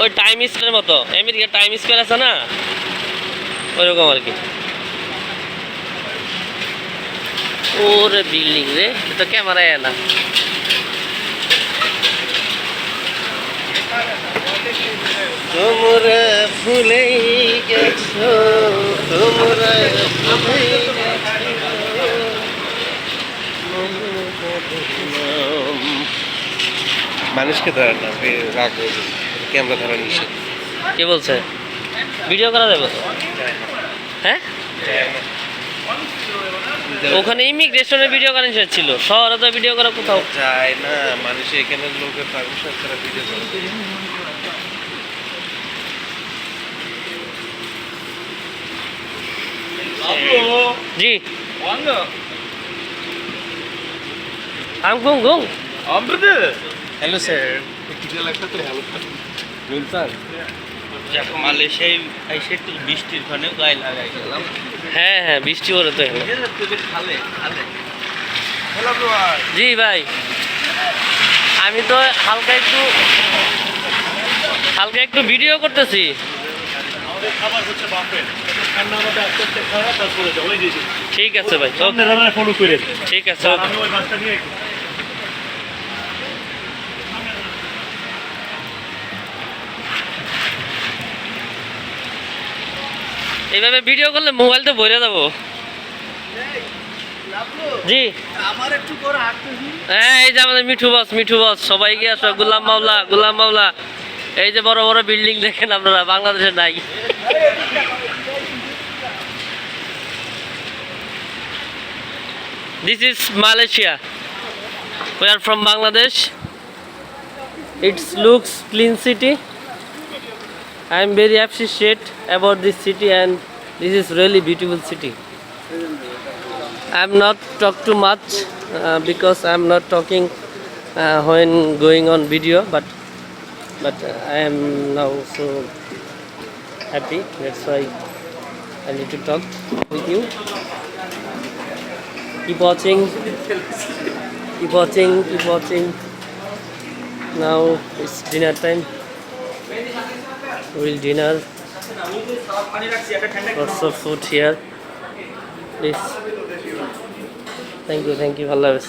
ওই টাইম স্কোয়ারের মতো। আমেরিকার টাইম স্কোয়ার আছে না? ওইরকম আর কি। ওরে বিল্ডিং রে এটা ক্যামেরায় না। তোমরা ভুলেই গেছো, তোমরা মানুষকে ধরে রাগ ক্যামেরা ধরা নিষেধ কে বলছে? ভিডিও করা যাবে? তো হ্যাঁ? ওখানে ইমিগ্রেশনের ভিডিও করা নিষেধ ছিল। শহরে তো ভিডিও করা কোথাও? যায় না মানুষ এখানে লোকের পারমিশন ছাড়া ভিডিও করে জি। আম গুং গুং হ্যালো স্যার মালয়েশিয়ায় এসে একটু বৃষ্টির ওখানে গায়ে লাগাই গেলাম হ্যাঁ হ্যাঁ বৃষ্টি পড়ে তো জি ভাই। আমি তো হালকা একটু হালকা একটু ভিডিও করতেছি। ঠিক আছে ভাই। ঠিক আছে এইভাবে ভিডিও করলে মোবাইল তো ভরে যাব। জি। হ্যাঁ এই যে আমাদের মিঠু বস মিঠু বস সবাইকে আসো, গুলাম মাওলা গুলাম মাওলা। এই যে বড় বড় বিল্ডিং দেখেন আপনারা, বাংলাদেশে নাই। This is Malaysia we are from bangladesh. It looks clean city. I am very appreciate about this city and this is really beautiful city I am not talk too much uh, because I am not talking uh, when going on video but but i am now so happy that's why i need to talk with you keep watching keep watching keep watching now it's dinner time we'll dinner lots of food here please thank you thank you allah.